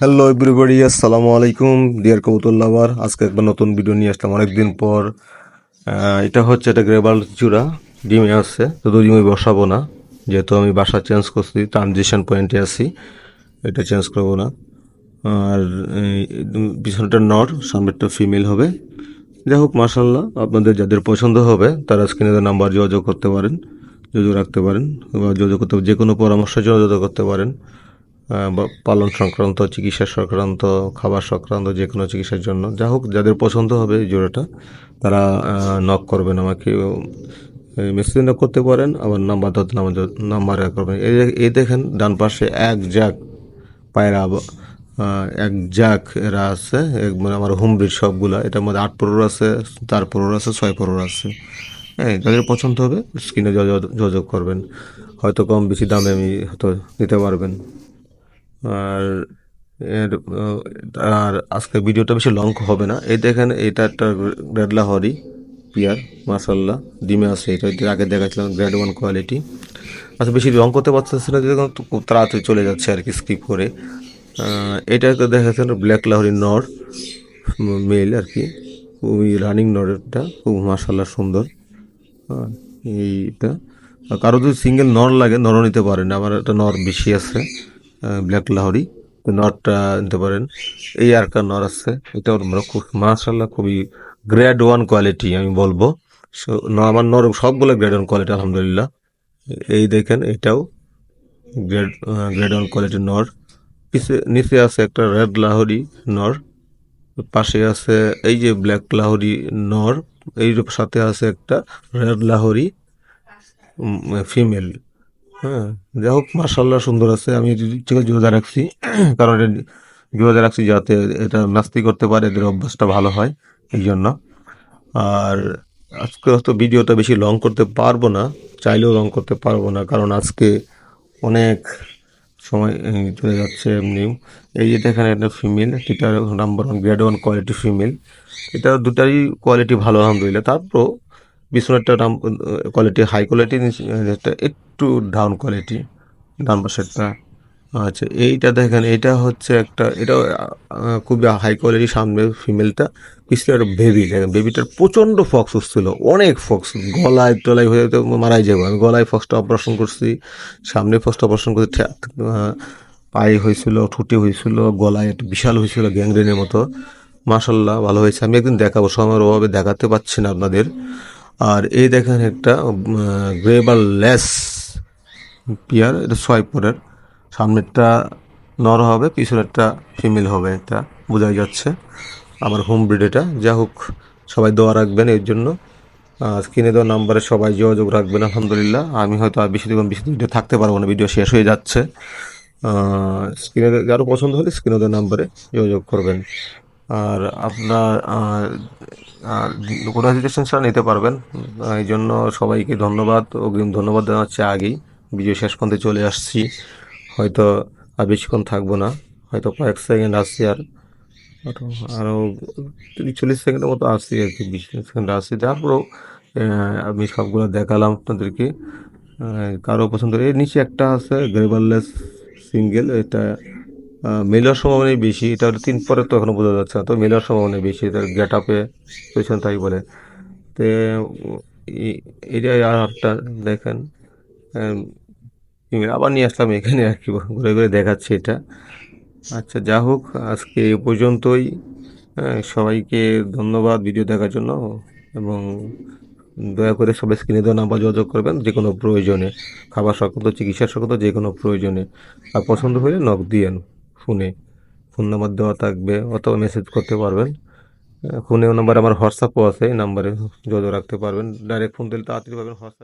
Hello everybody আসসালামু আলাইকুম deer কবুতর লাভার আজকে একবার নতুন ভিডিও নিয়ে আসলাম অনেকদিন পর। এটা হচ্ছে এটা গ্রেবাল চূড়া, ডিমে আসছে তো দুই ডিমে বসাবো না। যেহেতু আমি বাসা চেঞ্জ করছি ট্রানজিশন পয়েন্টে আছি, এটা চেঞ্জ করব না। আর পিছনটা নর, সামনেরটা ফিমেল হবে। যাই হোক মার্শাল্লাহ আপনাদের যাদের পছন্দ হবে, তারা স্ক্রিনে নাম্বার যোগাযোগ করতে পারেন, যোগাযোগ রাখতে পারেন, বা যোগাযোগ করতে যে কোনো পরামর্শের জন্য যোগাযোগ করতে পারেন। পালন সংক্রান্ত, চিকিৎসা সংক্রান্ত, খাবার সংক্রান্ত যে কোনো চিকিৎসার জন্য, যা হোক যাদের পছন্দ হবে এই জোড়াটা, তারা নক করবেন আমাকে। মেসেজ নক করতে পারেন, আবার নাম্বার ধরতে নাম্বার করবেন। এই দেখেন, ডান পাশে এক জাক পায়রা এক জাক এরা আছে, এক- মানে আমার হোম ব্রিড সবগুলা, এটার মধ্যে আট পনেরো আছে, চার পনেরো আছে, ছয় পনেরো আছে। হ্যাঁ যাদের পছন্দ হবে স্ক্রিনে যোগাযোগ করবেন। হয়তো কম বেশি দামে আমি হয়তো দিতে পারবেন। আর এর আর আজকে ভিডিওটা বেশি লং হবে না। এই দেখেন, এটা একটা রেডলা লাহরি পিয়ার মাসাল্লাহ ডিমে আছে এটা। আগে দেখাচ্ছিলাম গ্রেড ওয়ান কোয়ালিটি আচ্ছা বেশি লং করতে পারতেছে না খুব তাড়াতাড়ি চলে যাচ্ছে আর কি স্কিপ করে। এটা দেখাচ্ছেন ব্ল্যাক লাহরি নর মেল আর কি। ওই রানিং নরেরটা খুব মাসাল্লাহ সুন্দর। এইটা। কারও যদি সিঙ্গেল নর লাগে নরও নিতে পারেন, আমার একটা নর বেশি আছে। ব্ল্যাক লাহরি। তো নরটা নিতে পারেন। এই আর একটা নর আছে। এটা আমরা খুব মার্শাল্লাহ খুবই গ্রেড ওয়ান কোয়ালিটি আমি বলব। ন- আমার নর সবগুলো গ্রেড ওয়ান কোয়ালিটি আলহামদুলিল্লাহ। এই দেখেন, এটাও গ্রেড গ্রেড ওয়ান কোয়ালিটির নর। পিছে নিচে আছে একটা রেড লাহরি নর। পাশে আছে এই যে ব্ল্যাক লাহরি নর। এই সাথে আছে একটা রেড লাহরি ফিমেল হ্যাঁ যাই হোক মার্শাল্লাহ সুন্দর আছে। আমি থেকে জোড়া রাখছি। কারণ এটা রাখছি যাতে এটা নাস্তি করতে পারে, এদের অভ্যাসটা ভালো হয়, এই জন্য। আর আজকে হয়তো ভিডিওটা বেশি লং করতে পারব না, চাইলেও লং করতে পারব না, কারণ আজকে অনেক সময় চলে যাচ্ছে এমনি। এই যেটা এখানে একটা ফিমেল এটা number one grade one quality female এটা দুটারই কোয়ালিটি ভালো, আলহামদুলিল্লাহ। তারপর বিছনারটা দাম কোয়ালিটি হাই কোয়ালিটি একটু ডাউন কোয়ালিটি ডান পাশেরটা আচ্ছা এইটা দেখেন এটা হচ্ছে একটা এটা খুবই হাই কোয়ালিটি সামনে ফিমেলটা পিছনে একটা বেবি দেখেন বেবিটার প্রচণ্ড ফক্স হচ্ছিল অনেক ফক্স গলায় টলায় হয়ে তো মারাই যাব, আমি গলায় ফক্সটা অপারেশন করছি, সামনে ফক্সটা অপারেশন করছি পায়ে হয়েছিল, ঠুটে হয়েছিল, গলায় একটা বিশাল হয়েছিল গ্যাংগ্রেনের মতো মাশাল্লাহ ভালো হয়েছে, আমি একদিন দেখাবো সময়ের অভাবে দেখাতে পাচ্ছি না আপনাদের আর এই দেখেন একটা গ্রেবাল লেস পিয়ার এটা ছয় সামনেরটা নর হবে, পিছনেরটা ফিমেল হবে, এটা বোঝাই যাচ্ছে। আমার হোম ব্রিড এটা। যা হোক, সবাই দোয়া রাখবেন এর জন্য। স্ক্রিনে দেওয়া নাম্বারে সবাই যোগাযোগ রাখবেন, আলহামদুলিল্লাহ। আমি হয়তো আর বেশি দিন বেশি ভিডিও থাকতে পারব না ভিডিও শেষ হয়ে যাচ্ছে। স্ক্রিনে যারও পছন্দ হলে স্ক্রিনে দেওয়া নাম্বারে যোগাযোগ করবেন। আর আপনার কোনো হেজিটেশন ছাড়া নিতে পারবেন। এই জন্য সবাইকে ধন্যবাদ, অগ্রিম ধন্যবাদ জানাচ্ছি আগেই। ভিডিও শেষ পর্যন্ত চলে আসছি। হয়তো আর বেশিক্ষণ থাকব না। হয়তো কয়েক সেকেন্ড আসছি আর আরও তিরিশ চল্লিশ সেকেন্ডের মতো আসছি আর কি। বিশ সেকেন্ড আসছি। তারপরেও আমি সবগুলো দেখালাম আপনাদেরকে। কারও পছন্দ এর নিচে একটা আছে গ্রেবারলেস সিঙ্গেল এটা মেলার সম্ভাবনা বেশি। এটা তিন পরে তো এখনও বোঝা যাচ্ছে না। তো মেলার সম্ভাবনা বেশি। এটার গেট আপে পেছন তাই বলে। তো এই- এটা আর একটা দেখেন। আবার নিয়ে আসলাম এখানে আর কি। ঘুরে ঘুরে দেখাচ্ছি এটা। আচ্ছা যা হোক, আজকে এ পর্যন্তই। সবাইকে ধন্যবাদ ভিডিও দেখার জন্য। এবং দয়া করে সবাই স্ক্রিনে দেওয়া নাম্বার যোগাযোগ করবেন যে কোনো প্রয়োজনে। খাবার সংক্রান্ত, চিকিৎসা সংক্রান্ত যে কোনো প্রয়োজনে। আর পছন্দ হলে নক দিয়েন। ফোনে, ফোন নাম্বার দেওয়া থাকবে, অথবা মেসেজ করতে পারবেন। ফোনে নাম্বার আমার হোয়াটসঅ্যাপও আছে, এই নাম্বারে যোগাযোগ রাখতে পারবেন। ডাইরেক্ট ফোন দিলে তাড়াতাড়ি পাবেন, হোয়াটসঅ্যাপ।